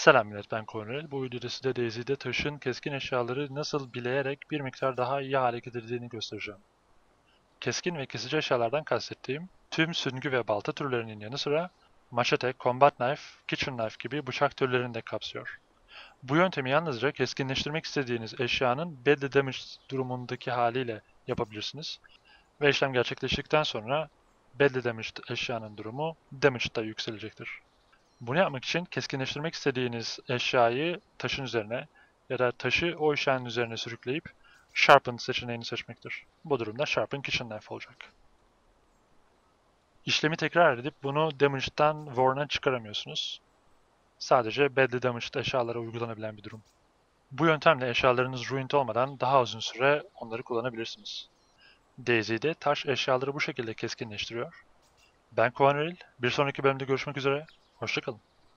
Selam millet ben Cornel. Bu videoda size Daisy'de taşın keskin eşyaları nasıl bileyerek bir miktar daha iyi hale getirdiğini göstereceğim. Keskin ve kesici eşyalardan kastettiğim tüm süngü ve balta türlerinin yanı sıra machete, combat knife, kitchen knife gibi bıçak türlerini de kapsıyor. Bu yöntemi yalnızca keskinleştirmek istediğiniz eşyanın badly damaged durumundaki haliyle yapabilirsiniz. Ve işlem gerçekleştikten sonra badly damaged eşyanın durumu damage'da yükselecektir. Bunu yapmak için keskinleştirmek istediğiniz eşyayı taşın üzerine ya da taşı o eşyanın üzerine sürükleyip Sharpen seçeneğini seçmektir. Bu durumda Sharpen Kitchen Knife olacak. İşlemi tekrar edip bunu Damage'dan Warren'a çıkaramıyorsunuz. Sadece Badly Damaged eşyalara uygulanabilen bir durum. Bu yöntemle eşyalarınız ruined olmadan daha uzun süre onları kullanabilirsiniz. Daisy'de taş eşyaları bu şekilde keskinleştiriyor. Ben Kuanril, bir sonraki bölümde görüşmek üzere, hoşçakalın.